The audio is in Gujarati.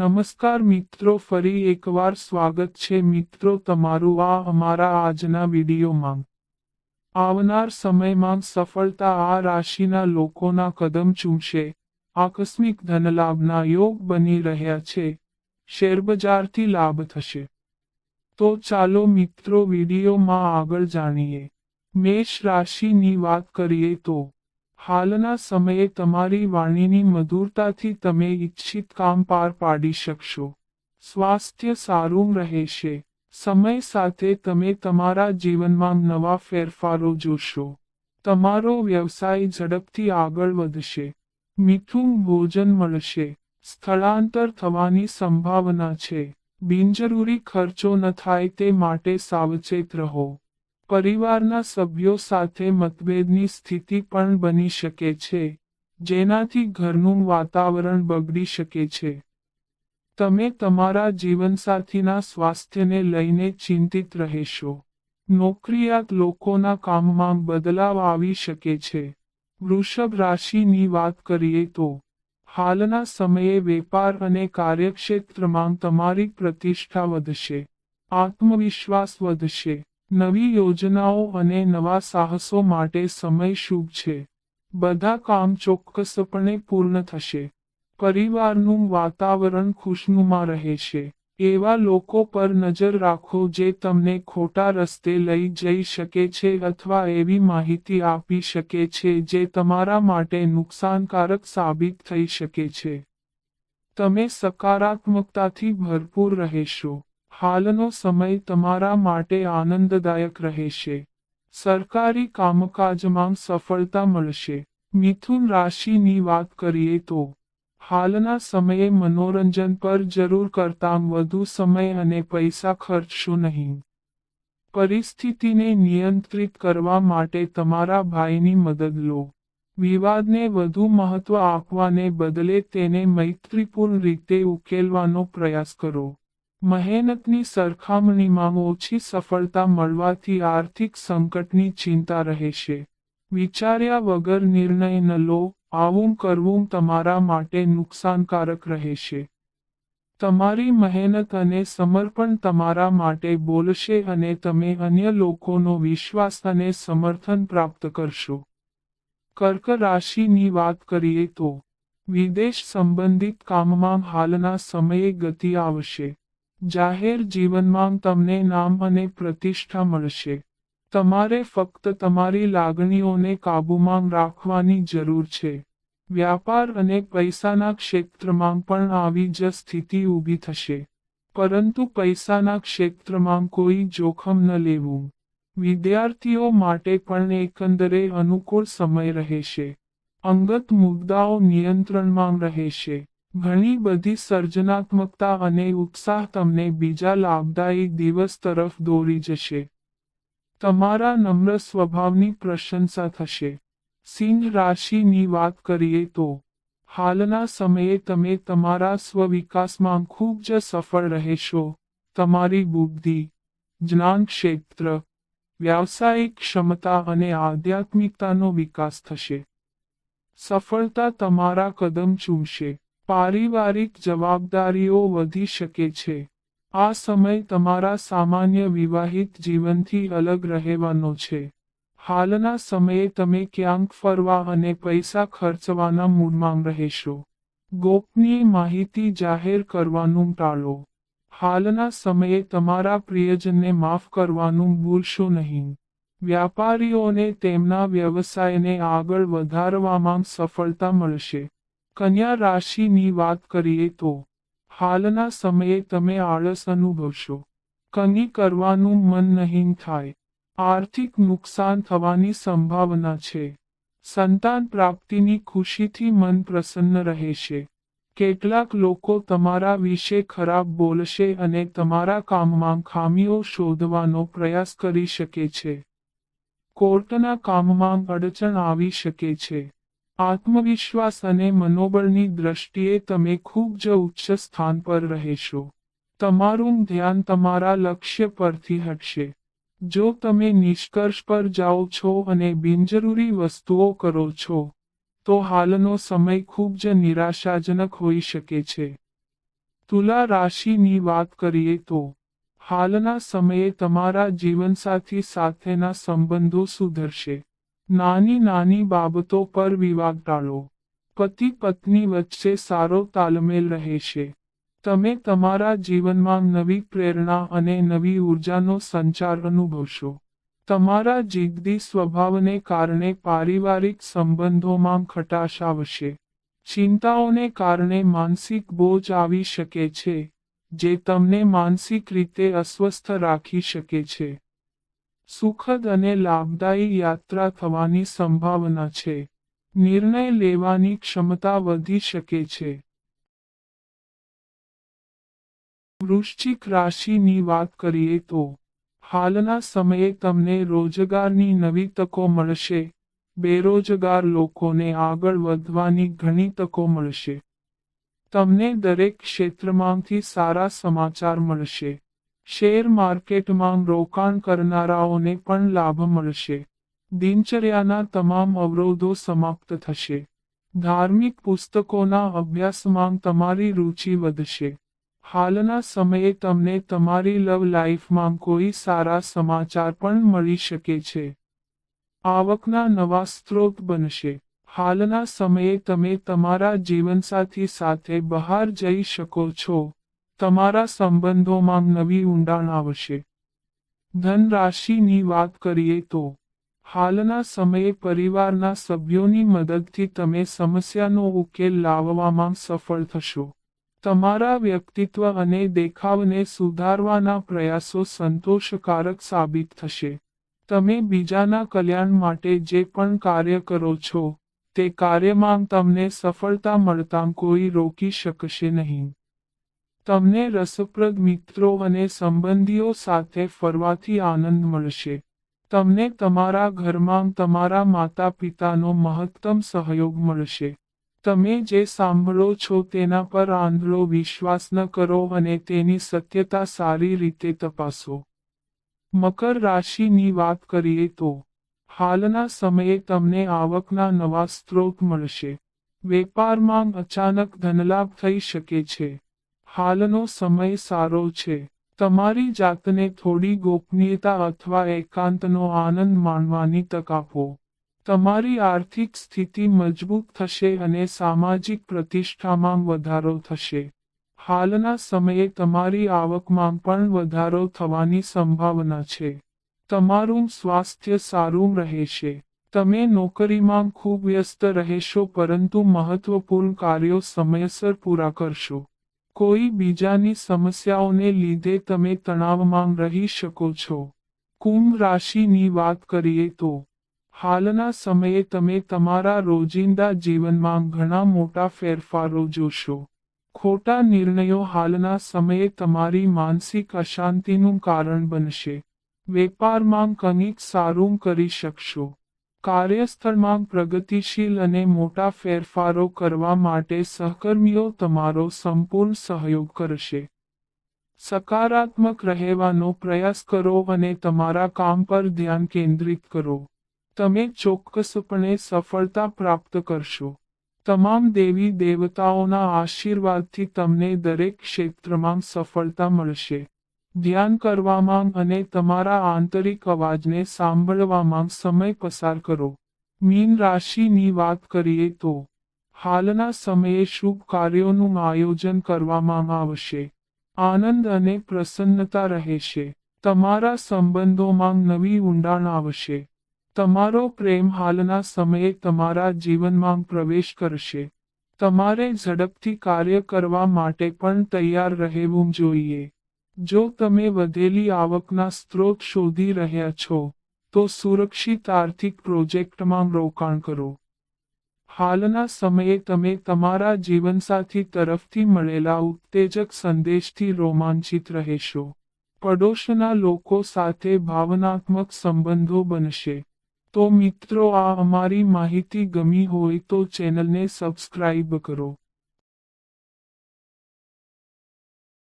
નમસ્કાર મિત્રો, ફરી એકવાર સ્વાગત છે મિત્રો તમારું આ અમારા આજના વિડીયોમાં. આવનાર સમયમાં સફળતા આ રાશિના લોકોના કદમ ચૂમશે. આકસ્મિક ધનલાભના યોગ બની રહ્યા છે. શેરબજારથી લાભ થશે. તો ચાલો મિત્રો વિડીયોમાં આગળ જાણીએ. મેષ રાશિની વાત કરીએ તો હાલના સમયે તમારી વાણીની મધુરતાથી તમે ઈચ્છિત કામ પાર પાડી શકશો. સ્વાસ્થ્ય સારું રહેશે. સમય સાથે તમે તમારા જીવનમાં નવા ફેરફારો જોશો. તમારો વ્યવસાય ઝડપથી આગળ વધશે. મીઠું ભોજન મળશે. સ્થળાંતર થવાની સંભાવના છે. બિનજરૂરી ખર્ચો ન થાય તે માટે સાવચેત રહો. પરિવારના સભ્યો સાથે મતભેદની સ્થિતિ પણ બની શકે છે, જેનાથી ઘરનું વાતાવરણ બગડી શકે છે. તમે તમારા જીવનસાથીના સ્વાસ્થ્યને લઈને ચિંતિત રહેશો. નોકરિયાત લોકોના કામમાં બદલાવ આવી શકે છે. વૃષભ રાશિની વાત કરીએ તો, હાલના સમયે વેપાર અને કાર્યક્ષેત્રમાં તમારી પ્રતિષ્ઠા વધશે, આત્મવિશ્વાસ વધશે નવી યોજનાઓ અને નવા સાહસો માટે સમય શુભ છે. બધા કામ ચોક્કસપણે પૂર્ણ થશે. પરિવારનું વાતાવરણ ખુશનુમા રહેશે એવા લોકો પર નજર રાખો જે તમને ખોટા રસ્તે લઈ જઈ શકે છે અથવા એવી માહિતી આપી શકે છે જે તમારા માટે નુકસાનકારક સાબિત થઈ શકે છે. તમે સકારાત્મકતાથી ભરપૂર રહેશો. હાલનો સમય તમારા માટે આનંદદાયક રહેશે. સરકારી કામકાજમાં સફળતા મળશે. મિથુન રાશિની વાત કરીએ તો, હાલના સમયે મનોરંજન પર જરૂર કરતાં વધુ સમય અને પૈસા ખર્ચશો નહીં. પરિસ્થિતિને નિયંત્રિત કરવા માટે તમારા ભાઈની મદદ લો. વિવાદને વધુ મહત્વ આપવાને બદલે તેને મૈત્રીપૂર્ણ રીતે ઉકેલવાનો પ્રયાસ કરો. મહેનતની સરખામણીમાં ઓછી સફળતા મળવાથી આર્થિક સંકટની ચિંતા રહેશે. વિચાર્યા વગર નિર્ણય ન લો, આવું કરવું તમારા માટે નુકસાનકારક રહેશે. તમારી મહેનત અને સમર્પણ તમારા માટે બોલશે અને તમે અન્ય લોકોનો વિશ્વાસ અને સમર્થન પ્રાપ્ત કરશો. કર્ક રાશિની વાત કરીએ તો, વિદેશ સંબંધિત કામમાં હાલના સમયે ગતિ આવશે. જાહેર જીવનમાં તમને નામ અને પ્રતિષ્ઠા મળશે. તમારે ફક્ત તમારી લાગણીઓને કાબૂમાં રાખવાની જરૂર છે. વ્યાપાર અને પૈસાના ક્ષેત્રમાં પણ આવી જ સ્થિતિ ઊભી થશે. પરંતુ પૈસાના ક્ષેત્રમાં કોઈ જોખમ ન લેવું. વિદ્યાર્થીઓ માટે પણ એકંદરે અનુકૂળ સમય રહેશે. અંગત મુદ્દાઓ નિયંત્રણમાં રહેશે. ઘણી બધી સર્જનાત્મકતા અને ઉત્સાહ તમને બીજા લાભદાયી દિવસ તરફ દોરી જશે. તમારા નમ્ર સ્વભાવની પ્રશંસા થશે. સિંહ રાશિની વાત કરીએ તો, હાલના સમયે તમે તમારા સ્વવિકાસમાં ખૂબ જ સફળ રહેશો. તમારી બુદ્ધિ, જ્ઞાન ક્ષેત્ર, વ્યાવસાયિક ક્ષમતા અને આધ્યાત્મિકતાનો વિકાસ થશે. સફળતા તમારા કદમ ચૂમશે. પારિવારિક જવાબદારીઓ વધી શકે છે. આ સમય તમારા સામાન્ય વિવાહિત જીવનથી અલગ રહેવાનો છે. હાલના સમયે તમે ક્યાંક ફરવા અને પૈસા ખર્ચવાના મૂડમાં રહેશો. ગોપનીય માહિતી જાહેર કરવાનું ટાળો. હાલના સમયે તમારા પ્રિયજનને માફ કરવાનું ભૂલશો નહીં. વ્યાપારીઓને તેમના વ્યવસાયને આગળ વધારવામાં સફળતા મળશે. કન્યા રાશિની વાત કરીએ તો, હાલના સમયે તમે આળસ અનુભવશો. કંઈ કરવાનું મન નહીં થાય. આર્થિક નુકસાન થવાની સંભાવના છે. સંતાન પ્રાપ્તિની ખુશીથી મન પ્રસન્ન રહેશે. કેટલાક લોકો તમારા વિશે ખરાબ બોલશે અને તમારા કામમાં ખામીઓ શોધવાનો પ્રયાસ કરી શકે છે. કોર્ટના કામમાં અડચણ આવી શકે છે. આત્મવિશ્વાસ અને મનોબળની દ્રષ્ટિએ તમે ખૂબ જ ઉચ્ચ સ્થાન પર રહેશો. તમારું ધ્યાન તમારા લક્ષ્ય પરથી હટશે. જો તમે નિષ્કર્ષ પર જાઓ છો અને બિનજરૂરી વસ્તુઓ કરો છો, તો હાલનો સમય ખૂબ જ નિરાશાજનક હોઈ શકે છે. તુલા રાશિની વાત કરીએ તો, હાલના સમયે તમારા જીવનસાથી સાથેના સંબંધો સુધરશે. નાની નાની બાબતો પર વિવાદ ટાળો. પતિ પત્ની વચ્ચે સારો તાલમેલ રહેશે. તમે તમારા જીવનમાં નવી પ્રેરણા અને નવી ઉર્જાનો સંચાર અનુભવશો. તમારા જીગદી સ્વભાવને કારણે પારિવારિક સંબંધોમાં ખટાશ આવશે. ચિંતાઓને કારણે માનસિક બોજ આવી શકે છે, જે તમને માનસિક રીતે અસ્વસ્થ રાખી શકે છે. સુખદ અને લાભદાયી યાત્રા થવાની સંભાવના છે. નિર્ણય લેવાની ક્ષમતા વધી શકે છે. વૃશ્ચિક રાશિની વાત કરીએ તો, હાલના સમયે તમને રોજગારની નવી તકો મળશે. બેરોજગાર લોકોને આગળ વધવાની ઘણી તકો મળશે. તમને દરેક ક્ષેત્રમાંથી સારા સમાચાર મળશે. શેર માર્કેટમાં રોકાણ કરનારાઓને પણ લાભ મળશે. દિનચર્યાના તમામ અવરોધો સમાપ્ત થશે. ધાર્મિક પુસ્તકોના અભ્યાસમાં તમારી રુચિ વધશે. હાલના સમયે તમને તમારી લવ લાઈફમાં કોઈ સારા સમાચાર પણ મળી શકે છે. આવકના નવા સ્ત્રોત બનશે. હાલના સમયે તમે તમારા જીવનસાથી સાથે બહાર જઈ શકો છો. તમારા સંબંધોમાં નવી ઊંડાણ આવશે. ધન રાશિની વાત કરીએ તો, હાલના સમયે પરિવારના સભ્યોની મદદથી તમે સમસ્યાનો ઉકેલ લાવવામાં સફળ થશો. તમારા વ્યક્તિત્વ અને દેખાવને સુધારવાના પ્રયાસો સંતોષકારક સાબિત થશે. તમે બીજાના કલ્યાણ માટે જે પણ કાર્ય કરો છો, તે કાર્યમાં તમને સફળતા મળતા કોઈ રોકી શકશે નહીં. તમને રસપ્રદ મિત્રો અને સંબંધીઓ સાથે ફરવાથી આનંદ મળશે. તમને તમારા ઘરમાં તમારા માતા પિતાનો મહત્તમ સહયોગ મળશે. તમે જે સાંભળો છો તેના પર આંધળો વિશ્વાસ ન કરો અને તેની સત્યતા સારી રીતે તપાસો. મકર રાશિની વાત કરીએ તો, હાલના સમયે તમને આવકના નવા સ્ત્રોત મળશે. વેપારમાં અચાનક ધનલાભ થઈ શકે છે. હાલનો સમય સારો છે. તમારી જાતને થોડી ગોપનીયતા અથવા એકાંતનો આનંદ માણવાની તક આપો. તમારી આર્થિક સ્થિતિ મજબૂત થશે અને સામાજિક પ્રતિષ્ઠામાં વધારો થશે. હાલના સમયે તમારી આવકમાં પણ વધારો થવાની સંભાવના છે. તમારું સ્વાસ્થ્ય સારું રહેશે. તમે નોકરીમાં ખૂબ વ્યસ્ત રહેશો, પરંતુ મહત્વપૂર્ણ કાર્યો સમયસર પૂરા કરશો. કોઈ બીજાની સમસ્યાઓને લીધે તમે તણાવમાં રહી શકો છો. કુંભ રાશિની વાત કરીએ તો, હાલના સમયે તમે તમારા રોજિંદા જીવનમાં ઘણા મોટા ફેરફારો જોશો. ખોટા નિર્ણયો હાલના સમયે તમારી માનસિક અશાંતિનું કારણ બનશે. વેપારમાં કંઈક સારું કરી શકશો. કાર્યસ્થળમાં પ્રગતિશીલ અને મોટા ફેરફારો કરવા માટે સહકર્મીઓ તમારો સંપૂર્ણ સહયોગ કરશે. સકારાત્મક રહેવાનો પ્રયાસ કરો અને તમારા કામ પર ધ્યાન કેન્દ્રિત કરો. તમે ચોક્કસપણે સફળતા પ્રાપ્ત કરશો. તમામ દેવી દેવતાઓના આશીર્વાદથી તમને દરેક ક્ષેત્રમાં સફળતા મળશે. ધ્યાન કરવામાં અને તમારા આંતરિક અવાજને સાંભળવામાં સમય પસાર કરો. મીન રાશિની વાત કરીએ તો, હાલના સમયે શુભ કાર્યોનું આયોજન કરવામાં આવશે. આનંદ અને પ્રસન્નતા રહેશે. તમારા સંબંધોમાં નવી ઊંડાણ આવશે. તમારો પ્રેમ હાલના સમયે તમારા જીવનમાં પ્રવેશ કરશે. તમારે ઝડપથી કાર્ય કરવા માટે પણ તૈયાર રહેવું જોઈએ. જો તમે વધેલી આવકના સ્ત્રોત શોધી રહ્યા છો, તો સુરક્ષિત આર્થિક પ્રોજેક્ટમાં રોકાણ કરો. હાલના સમયે તમે તમારા જીવનસાથી તરફથી મળેલા ઉત્તેજક સંદેશથી રોમાંચિત રહેશો. પડોશના લોકો સાથે ભાવનાત્મક સંબંધો બનશે. તો મિત્રો, આ અમારી માહિતી ગમી હોય તો ચેનલને સબસ્ક્રાઇબ કરો.